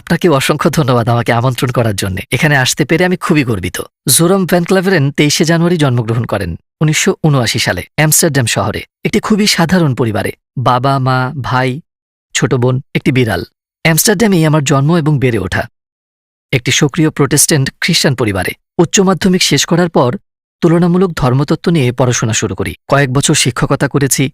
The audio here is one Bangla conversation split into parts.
আপনাকে অসংখ্য ধন্যবাদ আমাকে আমন্ত্রণ করার জন্য। এখানে আসতে পেরে আমি খুবই গর্বিত। জোরম ভ্যান ক্লাভেরেন তেইশে জানুয়ারি জন্মগ্রহণ করেন, উনিশশো উনআশি সালে অ্যামস্টারডাম শহরে। একটি খুবই সাধারণ পরিবারে, বাবা, মা, ভাই, ছোট বোন, একটি বিড়াল। অ্যামস্টারডামেই আমার জন্ম এবং বেড়ে ওঠা। একটি সক্রিয় প্রোটেস্ট্যান্ট খ্রিস্টান পরিবারে। উচ্চ মাধ্যমিক শেষ করার পর তুলনামূলক ধর্মতত্ত্ব নিয়ে পড়াশোনা শুরু করি। কয়েক বছর শিক্ষকতা করেছি।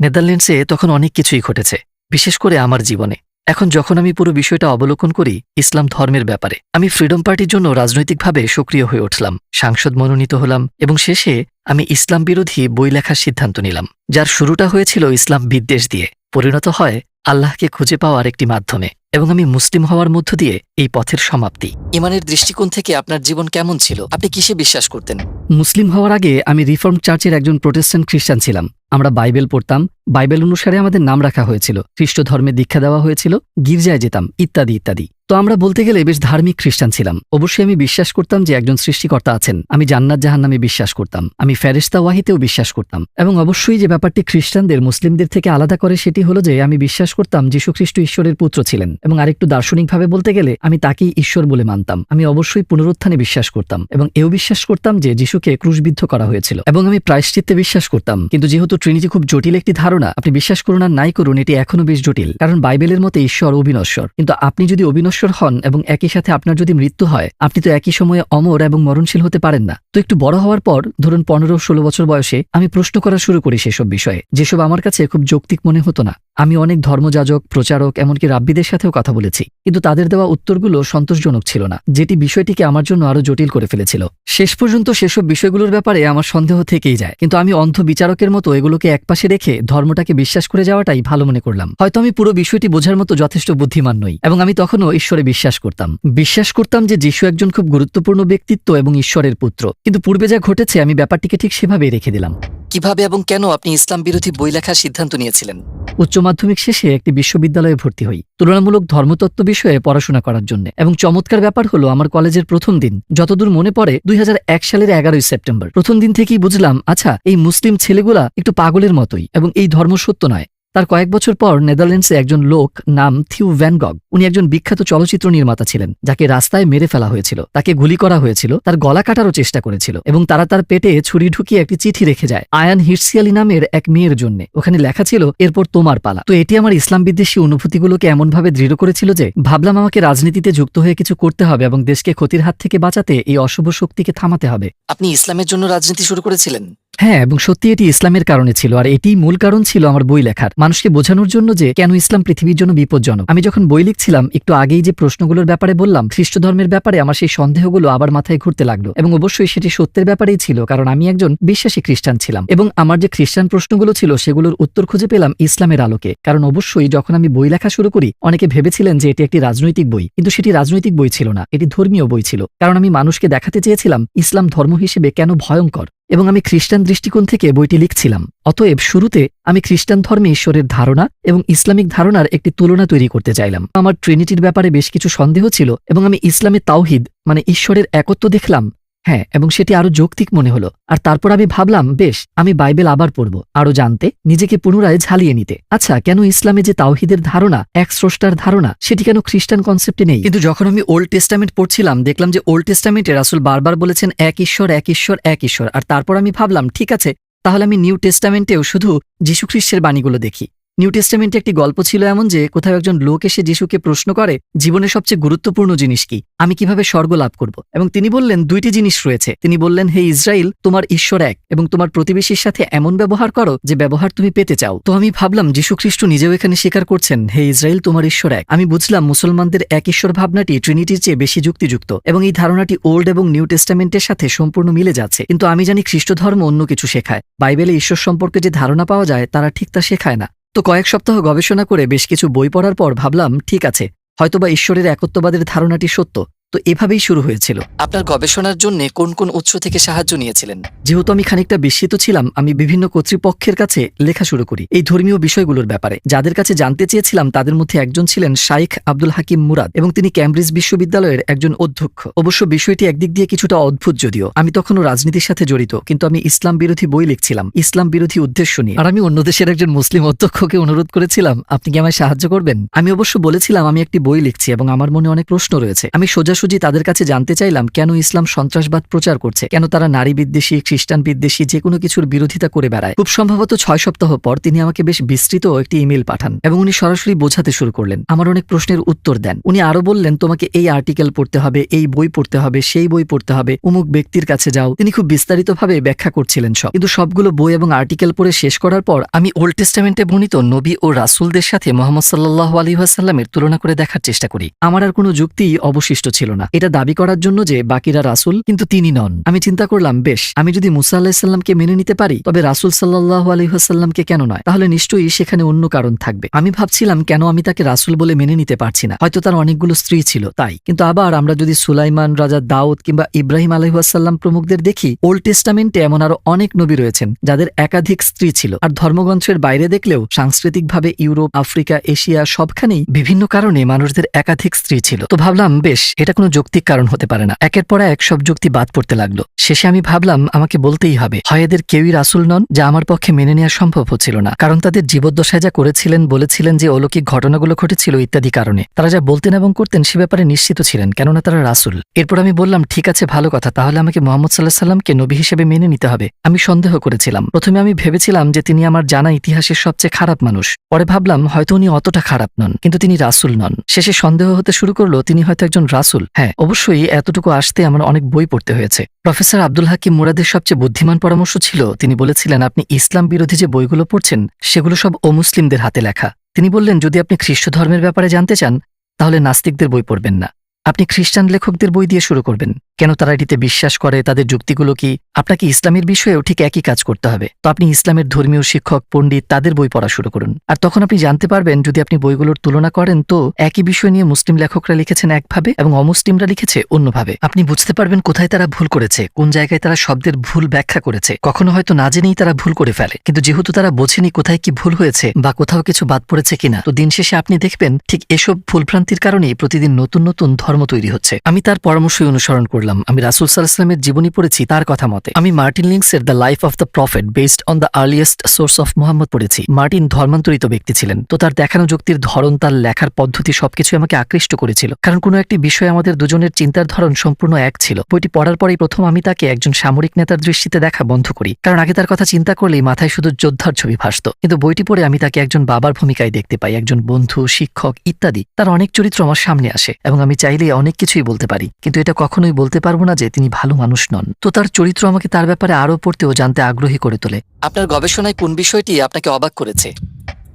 নেদারল্যান্ডসে তখন অনেক কিছুই ঘটেছে, বিশেষ করে আমার জীবনে। এখন যখন আমি পুরো বিষয়টা অবলোকন করি, ইসলাম ধর্মের ব্যাপারে, আমি ফ্রিডম পার্টির জন্য রাজনৈতিকভাবে সক্রিয় হয়ে উঠলাম, সাংসদ মনোনীত হলাম, এবং শেষে আমি ইসলাম বিরোধী বই লেখার সিদ্ধান্ত নিলাম, যার শুরুটা হয়েছিল ইসলাম বিদ্বেষ দিয়ে। পরিণত হয় আল্লাহকে খুঁজে পাওয়ার একটি মাধ্যমে। এবং আমি মুসলিম হওয়ার মধ্য দিয়ে এই পথের সমাপ্তি। ইমানের দৃষ্টিকোণ থেকে আপনার জীবন কেমন ছিল? আপনি কিসে বিশ্বাস করতেন? মুসলিম হওয়ার আগে আমি রিফর্ম চার্চের একজন প্রোটেস্ট্যান্ট খ্রিস্টান ছিলাম। আমরা বাইবেল পড়তাম বাইবেল অনুসারে আমাদের নাম রাখা হয়েছিল। খ্রিস্ট ধর্মে দীক্ষা দেওয়া হয়েছিল গির্জায় যেতাম ইত্যাদি ইত্যাদি। তো আমরা বলতে গেলে বেশ ধার্মিক খ্রিস্টান ছিলাম। অবশ্যই আমি বিশ্বাস করতাম যে একজন সৃষ্টিকর্তা আছেন। আমি জান্নাত জাহান নামে বিশ্বাস করতাম। আমি ফেরেস্তা ওয়াহিতেও বিশ্বাস করতাম। এবং অবশ্যই যে ব্যাপারটি খ্রিস্টানদের, মুসলিমদের থেকে আলাদা করে সেটি হলো যে আমি বিশ্বাস করতাম যীশুখ্রিস্ট ঈশ্বরের পুত্র ছিলেন। এবং আরেকটু দার্শনিকভাবে বলতে গেলে আমি তাকেই ঈশ্বর বলে মানতাম। আমি অবশ্যই পুনরুত্থানে বিশ্বাস করতাম এবং এও বিশ্বাস করতাম যে যিশুকে ক্রুশবিদ্ধ করা হয়েছিল। এবং আমি প্রায়শ্চিত্তে বিশ্বাস করতাম। কিন্তু যেহেতু ট্রিনিটি খুব জটিল একটি ধারণা, আপনি বিশ্বাস করুন আর নাই করুন, এটি এখনও বেশ জটিল। কারণ বাইবেলের মতে ঈশ্বর অবিনশ্বর। কিন্তু আপনি যদি অবিনশ্বর হন এবং একই সাথে আপনার যদি মৃত্যু হয়, আপনি তো একই সময়ে অমর এবং মরণশীল হতে পারেন না। তো একটু বড় হওয়ার পর, ধরুন পনেরো ষোলো বছর বয়সে, আমি প্রশ্ন করা শুরু করি সেসব বিষয়ে। যেসব আমার কাছে খুব যৌক্তিক মনে হতো না। আমি অনেক ধর্মযাজক, প্রচারক, এমনকি রাব্বিদের সাথেও কথা বলেছি। কিন্তু তাদের দেওয়া উত্তরগুলো সন্তোষজনক ছিল না। যেটি বিষয়টিকে আমার জন্য আরও জটিল করে ফেলেছিল। শেষ পর্যন্ত সেসব বিষয়গুলোর ব্যাপারে আমার সন্দেহ থেকেই যায়। কিন্তু আমি অন্ধ বিচারকের মতো এগুলোকে একপাশে রেখে ধর্মটাকে বিশ্বাস করে যাওয়াটাই ভালো মনে করলাম। হয়তো আমি পুরো বিষয়টি বোঝার মতো যথেষ্ট বুদ্ধিমান নই। এবং আমি তখনও ঈশ্বরে বিশ্বাস করতাম। বিশ্বাস করতাম যে যিশু একজন খুব গুরুত্বপূর্ণ ব্যক্তিত্ব এবং ঈশ্বরের পুত্র। কিন্তু পূর্বে যা ঘটেছে আমি ব্যাপারটিকে ঠিক সেভাবেই রেখে দিলাম। কীভাবে এবং কেন আপনি ইসলাম বিরোধী বই লেখার সিদ্ধান্ত নিয়েছিলেন? উচ্চ মাধ্যমিক শেষে একটি বিশ্ববিদ্যালয়ে ভর্তি হই। তুলনামূলক ধর্মতত্ত্ব বিষয়ে পড়াশোনা করার জন্য। এবং চমৎকার ব্যাপার হলো আমার কলেজের প্রথম দিন যতদূর মনে পড়ে দুই হাজার এক সালের এগারোই সেপ্টেম্বর। প্রথম দিন থেকেই বুঝলাম আচ্ছা এই মুসলিম ছেলেগুলা একটু পাগলের মতোই এবং এই ধর্ম সত্য নয়। তার কয়েক বছর পর নেদারল্যান্ডসে একজন লোক নাম থিউ ভ্যানগগ উনি একজন বিখ্যাত চলচ্চিত্র নির্মাতা ছিলেন যাকে রাস্তায় মেরে ফেলা হয়েছিল তাকে গুলি করা হয়েছিল তার গলা কাটারও চেষ্টা করেছিল এবং তারা তার পেটে ছুরি ঢুকিয়ে একটি চিঠি রেখে যায় আয়ান হিরসিয়ালি নামের এক মেয়ের জন্য। ওখানে লেখা ছিল এরপর তোমার পালা। তো এটি আমার ইসলাম বিদ্বেষী অনুভূতিগুলোকে এমনভাবে দৃঢ় করেছিল যে ভাবলাম আমাকে রাজনীতিতে যুক্ত হয়ে কিছু করতে হবে এবং দেশকে ক্ষতির হাত থেকে বাঁচাতে এই অশুভ শক্তিকে থামাতে হবে। আপনি ইসলামের জন্য রাজনীতি শুরু করেছিলেন? হ্যাঁ এবং সত্যি এটি ইসলামের কারণে ছিল আর এটি মূল কারণ ছিল আমার বই লেখার। মানুষকে বোঝানোর জন্য যে কেন ইসলাম পৃথিবীর জন্য বিপজ্জনক। আমি যখন বই লিখছিলাম, একটু আগেই যে প্রশ্নগুলোর ব্যাপারে বললাম খ্রিস্ট ধর্মের ব্যাপারে আমার সেই সন্দেহগুলো আবার মাথায় ঘুরতে লাগল এবং অবশ্যই সেটি সত্যের ব্যাপারেই ছিল, কারণ আমি একজন বিশ্বাসী খ্রিস্টান ছিলাম এবং আমার যে খ্রিস্টান প্রশ্নগুলো ছিল, সেগুলোর উত্তর খুঁজে পেলাম ইসলামের আলোকে। কারণ অবশ্যই যখন আমি বই লেখা শুরু করি, অনেকে ভেবেছিলেন যে এটি একটি রাজনৈতিক বই, কিন্তু সেটি রাজনৈতিক বই ছিল না, এটি ধর্মীয় বই ছিল। কারণ আমি মানুষকে দেখাতে চেয়েছিলাম, ইসলাম ধর্ম হিসেবে কেন ভয়ঙ্কর? এবং আমি খ্রিস্টান দৃষ্টিকোণ থেকে বইটি লিখছিলাম। অতএব শুরুতে আমি খ্রিস্টান ধর্মে ঈশ্বরের ধারণা এবং ইসলামিক ধারণার একটি তুলনা তৈরি করতে চাইলাম। আমার ট্রিনিটির ব্যাপারে বেশ কিছু সন্দেহ ছিল এবং আমি ইসলামে তাওহিদ মানে ঈশ্বরের একত্ব দেখলাম। হ্যাঁ এবং সেটি আরও যৌক্তিক মনে হলো। আর তারপর আমি ভাবলাম, বেশ, আমি বাইবেল আবার পড়ব, আরও জানতে, নিজেকে পুনরায় ঝালিয়ে নিতে। আচ্ছা কেন ইসলামে যে তাওহিদের ধারণা, এক স্রষ্টার ধারণা, সেটি কেন খ্রিস্টান কনসেপ্টে নেই? কিন্তু যখন আমি ওল্ড টেস্টামেন্ট পড়ছিলাম, দেখলাম যে ওল্ড টেস্টামেন্টে রাসুল বারবার বলেছেন, এক ঈশ্বর এক ঈশ্বর এক ঈশ্বর। আর তারপর আমি ভাবলাম, ঠিক আছে, তাহলে আমি নিউ টেস্টামেন্টেও শুধু যীশুখ্রিস্টের বাণীগুলো দেখি। নিউ টেস্টামেন্টে একটি গল্প ছিল এমন যে, কোথাও একজন লোক এসে যিশুকে প্রশ্ন করে, জীবনের সবচেয়ে গুরুত্বপূর্ণ জিনিস কি? আমি কীভাবে স্বর্গ লাভ করব? এবং তিনি বললেন, দুইটি জিনিস রয়েছে। তিনি বললেন, হে ইসরায়েল, তোমার ঈশ্বর এক, এবং তোমার প্রতিবেশীর সাথে এমন ব্যবহার করো, যে ব্যবহার তুমি পেতে চাও। তো আমি ভাবলাম যীশু খ্রিস্ট নিজেও এখানে স্বীকার করছেন, হে ইসরায়েল, তোমার ঈশ্বর এক। আমি বুঝলাম, মুসলমানদের এক ঈশ্বর ভাবনাটি ট্রিনিটির চেয়ে বেশি যুক্তিযুক্ত, এবং এই ধারণাটি ওল্ড এবং নিউ টেস্টামেন্টের সাথে সম্পূর্ণ মিলে যাচ্ছে। কিন্তু আমি জানি খ্রিস্ট ধর্ম অন্য কিছু শেখায়। বাইবেলে ঈশ্বর সম্পর্কে যে ধারণা পাওয়া যায়, তারা ঠিক তা শেখায় না। তো কয়েক সপ্তাহ গবেষণা করে বেশ কিছু বই পড়ার পর ভাবলাম, ঠিক আছে, হয়তোবা ঈশ্বরের একত্ববাদের ধারণাটি সত্য। তো এভাবেই শুরু হয়েছিল। আপনার গবেষণার জন্য কোন কোন উৎস থেকে সাহায্য নিয়েছিলেন? যেহেতু আমি খানিকটা বিস্মিত ছিলাম আমি বিভিন্ন কর্তৃপক্ষের কাছে লেখা শুরু করি এই ধর্মীয় বিষয়গুলোর ব্যাপারে। যাদের কাছে জানতে চেয়েছিলাম তাদের মধ্যে একজন ছিলেন শাইখ আব্দুল হাকিম মুরাদ এবং তিনি ক্যামব্রিজ বিশ্ববিদ্যালয়ের একজন অধ্যক্ষ। অবশ্য বিষয়টি একদিক দিয়ে কিছুটা অদ্ভুত যদিও। আমি তখনও রাজনীতির সাথে জড়িত কিন্তু আমি ইসলাম বিরোধী বই লিখছিলাম ইসলাম বিরোধী উদ্দেশ্য নিয়ে। আর আমি অন্য দেশের একজন মুসলিম অধ্যক্ষকে অনুরোধ করেছিলাম আপনি কি আমায় সাহায্য করবেন? আমি অবশ্য বলেছিলাম আমি একটি বই লিখছি এবং আমার মনে অনেক প্রশ্ন রয়েছে। আমি সোজাসুজি তাদের কাছে জানতে চাইলাম কেন ইসলাম সন্ত্রাসবাদ প্রচার করছে, কেন তারা নারী বিদ্বেষী, খ্রিস্টান বিদ্বেষী যে কোনো কিছুর বিরোধিতা করে বেড়ায়। খুব সম্ভবত ছয় সপ্তাহ পর তিনি আমাকে বেশ বিস্তৃত একটি ইমেল পাঠান এবং উনি সরাসরি বোঝাতে শুরু করলেন। আমার অনেক প্রশ্নের উত্তর দেন। উনি আরও বললেন, তোমাকে এই আর্টিকেল পড়তে হবে, এই বই পড়তে হবে, সেই বই পড়তে হবে অমুক ব্যক্তির কাছে যাও। তিনি খুব বিস্তারিতভাবে ব্যাখ্যা করছিলেন সব। কিন্তু সবগুলো বই এবং আর্টিকেল পড়ে শেষ করার পর আমি ওল্ড টেস্টামেন্টে বর্ণিত নবী ও রাসুলদের সাথে মোহাম্মদ সাল্লাহ আলী আসাল্লামের তুলনা করে দেখার চেষ্টা করি। আমার আর কোনো যুক্তি অবশিষ্ট ছিল না। এটা দাবি করার জন্য যে বাকিরা রাসুল, কিন্তু তিনি নন। আমি চিন্তা করলাম, বেশ, আমি যদি মুসা আল্লাহিসাল্লামকে মেনে নিতে পারি, তবে রাসুল সাল্লাহ আলহিহাসাল্লামকে কেন নয়? তাহলে নিশ্চয়ই সেখানে অন্য কারণ থাকবে। আমি ভাবছিলাম, কেন আমি তাকে রাসুল বলে মেনে নিতে পারছি না? হয়তো তার অনেকগুলো স্ত্রী ছিল, তাই। কিন্তু আবার আমরা যদি সুলাইমান, রাজা দাউদ কিংবা ইব্রাহিম আলহাসাল্লাম প্রমুখদের দেখি, ওল্ড টেস্টামেন্টে এমন আরও অনেক নবী রয়েছেন, যাদের একাধিক স্ত্রী ছিল। আর ধর্মগ্রন্থের বাইরে দেখলেও সাংস্কৃতিকভাবে ইউরোপ, আফ্রিকা, এশিয়া সবখানেই বিভিন্ন কারণে মানুষদের একাধিক স্ত্রী ছিল। তো ভাবলাম, বেশ, এটা কোনো যৌক্তিক কারণ হতে পারে না। একের পর এক সব যুক্তি বাদ পড়তে লাগল। শেষে আমি ভাবলাম, আমাকে বলতেই হবে, হয় এদের কেউই রাসুল নন যা আমার পক্ষে মেনে নেওয়া সম্ভব হচ্ছিল না। কারণ তাদের জীবদ্দশায় যা করেছিলেন, বলেছিলেন যে অলৌকিক ঘটনাগুলো ঘটেছিল ইত্যাদি কারণে। তারা যা বলতেন এবং করতেন সে ব্যাপারে নিশ্চিত ছিলেন, কেননা তারা রাসুল। এরপর আমি বললাম, ঠিক আছে, ভালো কথা, তাহলে আমাকে মোহাম্মদ সাল্লাহ সাল্লামকে নবী হিসেবে মেনে নিতে হবে। আমি সন্দেহ করেছিলাম। প্রথমে আমি ভেবেছিলাম যে তিনি আমার জানা ইতিহাসের সবচেয়ে খারাপ মানুষ। পরে ভাবলাম, হয়তো উনি অতটা খারাপ নন, কিন্তু তিনি রাসুল নন। শেষে সন্দেহ হতে শুরু করল, তিনি হয়তো একজন রাসুল। হ্যাঁ অবশ্যই এতটুকু আসতে আমার অনেক বই পড়তে হয়েছে। প্রফেসর আব্দুল হাকিম মুরাদের সবচেয়ে বুদ্ধিমান পরামর্শ ছিল, তিনি বলেছিলেন, আপনি ইসলাম বিরোধী যে বইগুলো পড়ছেন, সেগুলো সব অমুসলিমদের হাতে লেখা। তিনি বললেন, যদি আপনি খ্রিস্ট ধর্মের ব্যাপারে জানতে চান, তাহলে নাস্তিকদের বই পড়বেন না। আপনি খ্রিস্টান লেখকদের বই দিয়ে শুরু করবেন। কেন তারা এটিতে বিশ্বাস করে, তাদের যুক্তিগুলো কি? আপনাকে ইসলামের বিষয়েও ঠিক একই কাজ করতে হবে। তো আপনি ইসলামের ধর্মীয় শিক্ষক, পণ্ডিত, তাদের বই পড়া শুরু করুন। আর তখন আপনি জানতে পারবেন, যদি আপনি বইগুলোর তুলনা করেন, তো একই বিষয় নিয়ে মুসলিম লেখকরা লিখেছেন একভাবে এবং অমুসলিমরা লিখেছে অন্যভাবে। আপনি বুঝতে পারবেন কোথায় তারা ভুল করেছে, কোন জায়গায় তারা শব্দের ভুল ব্যাখ্যা করেছে। কখনো হয়তো না জেনেই তারা ভুল করে ফেলে, কিন্তু যেহেতু তারা বোঝেনি কোথায় কি ভুল হয়েছে বা কোথাও কিছু বাদ পড়েছে কিনা, তো দিন শেষে আপনি দেখবেন ঠিক এসব ভুলভ্রান্তির কারণেই প্রতিদিন নতুন নতুন ধর্ম তৈরি হচ্ছে। আমি তার পরামর্শই অনুসরণ করলাম। আমি রাসুল সাল্লাহামের জীবনী পড়েছি, তার কথা মতে। আমি Martin লিংসের the life of the prophet based on the earliest source of Muhammad পড়েছি। মার্টিন ধর্মান্তরিত ব্যক্তি ছিলেন। তো তার দেখানো যুক্তির ধরন, তার লেখার পদ্ধতি সবকিছু আমাকে আকৃষ্ট করেছিল। কারণ কোনো একটি বিষয়ে আমাদের দুজনের চিন্তার ধরন সম্পূর্ণ এক ছিল। বইটি পড়ার পরেই প্রথম আমি তাকে একজন সামরিক নেতার দৃষ্টিতে দেখা বন্ধ করি। কারণ আগে তার কথা চিন্তা করলেই মাথায় শুধু যোদ্ধার ছবি ভাসত। কিন্তু বইটি পড়ে আমি তাকে একজন বাবার ভূমিকায় দেখতে পাই, একজন বন্ধু, শিক্ষক ইত্যাদি। তার অনেক চরিত্র আমার সামনে আসে এবং আমি চাইলে অনেক কিছুই বলতে পারি। কিন্তু এটা কখনোই বলতে পারব না যে তিনি ভালো মানুষ নন। তো তার চরিত্র আমাকে তার ব্যাপারে আরও পড়তে ও জানতে আগ্রহী করে তোলে। আপনার গবেষণায় কোন বিষয়টি আপনাকে অবাক করেছে?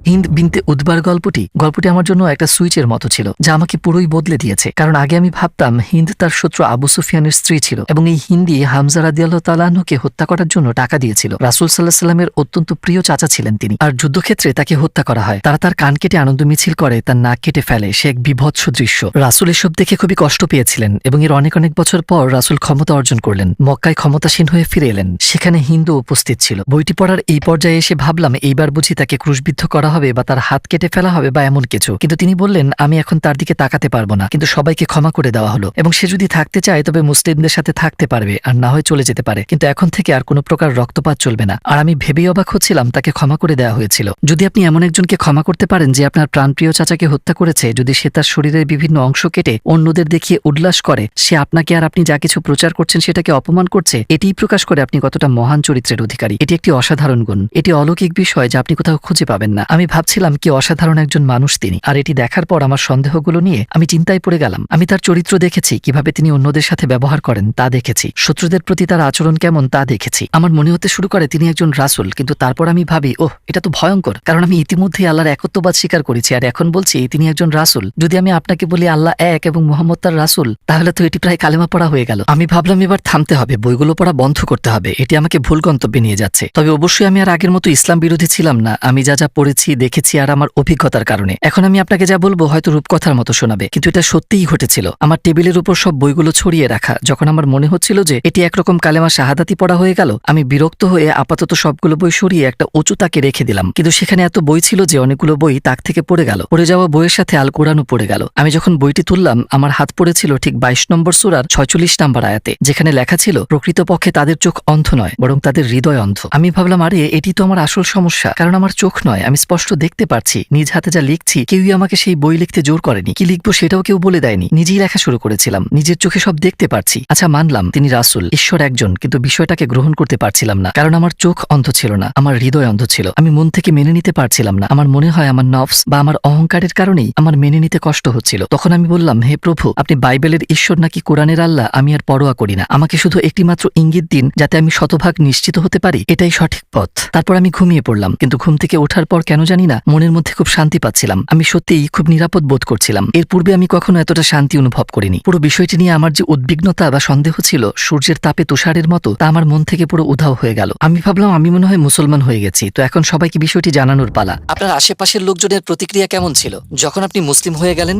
হিন্দ বিনতে উদ্বার গল্পটি গল্পটি আমার জন্য একটা সুইচের মতো ছিল, যা আমাকে পুরোই বদলে দিয়েছে। কারণ আগে আমি ভাবতাম, হিন্দ তার শত্রু আবু সুফিয়ানের স্ত্রী ছিল, এবং এই হিন্দি হামজা রাদিয়াল্লাহ তালাহকে হত্যা করার জন্য টাকা দিয়েছিল। রাসুল সাল্লাহ সাল্লামের অত্যন্ত প্রিয় চাচা ছিলেন তিনি। আর যুদ্ধক্ষেত্রে তাকে হত্যা করা হয়। তারা তার কান কেটে আনন্দ মিছিল করে, তার নাক কেটে ফেলে। সে এক বিভৎস দৃশ্য। রাসুল এসব দেখে খুবই কষ্ট পেয়েছিলেন, এবং এর অনেক অনেক বছর পর রাসুল ক্ষমতা অর্জন করলেন, মক্কায় ক্ষমতাসীন হয়ে ফিরে এলেন। সেখানে হিন্দু উপস্থিত ছিল। বইটি পড়ার এই পর্যায়ে এসে ভাবলাম, এইবার বুঝি তাকে ক্রুশবিদ্ধ করা হবে বা তার হাত কেটে ফেলা হবে বা এমন কিছু। কিন্তু তিনি বললেন, আমি এখন তার দিকে তাকাতে পারব না। কিন্তু সবাইকে ক্ষমা করে দেওয়া হলো। এবং সে যদি থাকতে চায়, তবে মুসলিমদের সাথে থাকতে পারবে, আর না হয় চলে যেতে পারে। কিন্তু এখন থেকে আর কোনো প্রকার রক্তপাত চলবে না। আর আমি ভেবেই অবাক হচ্ছিলাম, তাকে ক্ষমা করে দেওয়া হয়েছিল। যদি আপনি এমন একজনকে ক্ষমা করতে পারেন, যে আপনার প্রাণপ্রিয় চাচাকে হত্যা করেছে, যদি সে তার শরীরের বিভিন্ন অংশ কেটে অন্যদের দেখিয়ে উল্লাস করে, সে আপনাকে আর আপনি যা কিছু প্রচার করছেন সেটাকে অপমান করছে, এটিই প্রকাশ করে আপনি কতটা মহান চরিত্রের অধিকারী। এটি একটি অসাধারণ গুণ। এটি অলৌকিক বিষয়, যা আপনি কোথাও খুঁজে পাবেন না। আমি ভাবছিলাম কি অসাধারণ একজন মানুষ তিনি, আর এটি দেখার পর আমার সন্দেহগুলো নিয়ে আমি চিন্তায় পড়ে গেলাম। আমি তার চরিত্র দেখেছি, কীভাবে তিনি অন্যদের সাথে ব্যবহার করেন, তা দেখেছি। শত্রুদের প্রতি তার আচরণ কেমন, তা দেখেছি। আমার মনে হতে শুরু করে তিনি একজন রাসুল, কিন্তু তারপর আমি ভাবি, ওহ, এটা তো ভয়ঙ্কর। কারণ আমি ইতিমধ্যেই আল্লাহর একত্ববাদ স্বীকার করেছি, আর এখন বলছি তিনি একজন রাসুল। যদি আমি আপনাকে বলি আল্লাহ এক এবং মোহাম্মদ তার রাসুল, তাহলে তো এটি প্রায় কালেমা পড়া হয়ে গেল। আমি ভাবলাম, এবার থামতে হবে, বইগুলো পড়া বন্ধ করতে হবে। এটি আমাকে ভুল গন্তব্যে নিয়ে যাচ্ছে। তবে অবশ্যই আমি আর আগের মতো ইসলাম বিরোধী ছিলাম না। আমি যা যা পড়েছি শুনেছি দেখেছি আর আমার অভিজ্ঞতার কারণে। এখন আমি আপনাকে যা বলব হয়তো রূপকথার মতো শোনাবে, কিন্তু এটা সত্যিই ঘটেছিল। আমার টেবিলের উপর সব বইগুলো ছড়িয়ে রাখা, যখন আমার মনে হচ্ছিল যে এটি একরকম কালেমা শাহাদাতি পড়া হয়ে গেল, আমি বিরক্ত হয়ে আপাতত সবগুলো বই সরিয়ে একটা উঁচু তাকে রেখে দিলাম। কিন্তু সেখানে এত বই ছিল যে অনেকগুলো বই তাক থেকে পড়ে গেল। পড়ে যাওয়া বইয়ের সাথে আল কোরআনও পড়ে গেল। আমি যখন বইটি তুললাম, আমার হাত পড়েছিল ঠিক বাইশ নম্বর সুরার ছয়চল্লিশ নম্বর আয়াতে, যেখানে লেখা ছিল, প্রকৃতপক্ষে তাদের চোখ অন্ধ নয়, বরং তাদের হৃদয় অন্ধ। আমি ভাবলাম, আরে, এটি তো আমার আসল সমস্যা, কারণ আমার চোখ নয়, আমি স্পষ্ট দেখতে পারছি। নিজ হাতে যা লিখছি, কেউই আমাকে সেই বই লিখতে জোর করেনি। কি লিখব সেটাও কেউ বলে দেয়নি। নিজেই লেখা শুরু করেছিলাম। নিজের চোখে সব দেখতে পারছি। আচ্ছা মানলাম, তিনি রাসুল, ঈশ্বর একজন, কিন্তু বিষয়টাকে গ্রহণ করতে পারছিলাম না। কারণ আমার চোখ অন্ধ ছিল না, আমার হৃদয় অন্ধ ছিল। আমি মন থেকে মেনে নিতে পারছিলাম না। আমার মনে হয় আমার নফস বা আমার অহংকারের কারণেই আমার মেনে নিতে কষ্ট হচ্ছিল। তখন আমি বললাম, হে প্রভু, আপনি বাইবেলের ঈশ্বর নাকি কোরআনের আল্লাহ? আমি আর পরোয়া করি না। আমাকে শুধু একটিমাত্র ইঙ্গিত দিন, যাতে আমি শতভাগ নিশ্চিত হতে পারি। এটাই সঠিক পথ। তারপর আমি ঘুমিয়ে পড়লাম, কিন্তু ঘুম থেকে ওঠার পর কেন জানি না, মনের মধ্যে খুব শান্তি পাচ্ছিলাম। আমি সত্যিই খুব নিরাপদ বোধ করছিলাম। এর পূর্বে আমি কখনো এতটা শান্তি অনুভব করিনি। পুরো বিষয়টি নিয়ে আমার যে উদ্বিগ্নতা বা সন্দেহ ছিল, সূর্যের তাপে তুষারের মতো, তা আমার মন থেকে পুরো উধাও হয়ে গেল। আমি ভাবলাম, আমি মনে হয় মুসলমান হয়ে গেছি। তো এখন সবাইকে বিষয়টি জানানোর পালা। আপনার আশেপাশের লোকজনের প্রতিক্রিয়া কেমন ছিল? যখন আপনি মুসলিম হয়ে গেলেন?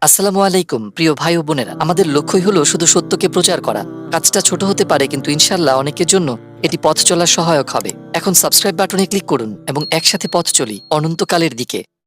আসসালামু আলাইকুম, প্রিয় ভাই ও বোনেরা। আমাদের লক্ষ্যই হলো শুধু সত্যকে প্রচার করা। কাজটা ছোট হতে পারে, কিন্তু ইনশাল্লাহ অনেকের জন্য এটি পথ চলার সহায়ক হবে। এখন সাবস্ক্রাইব বাটনে ক্লিক করুন এবং একসাথে পথ চলি অনন্তকালের দিকে।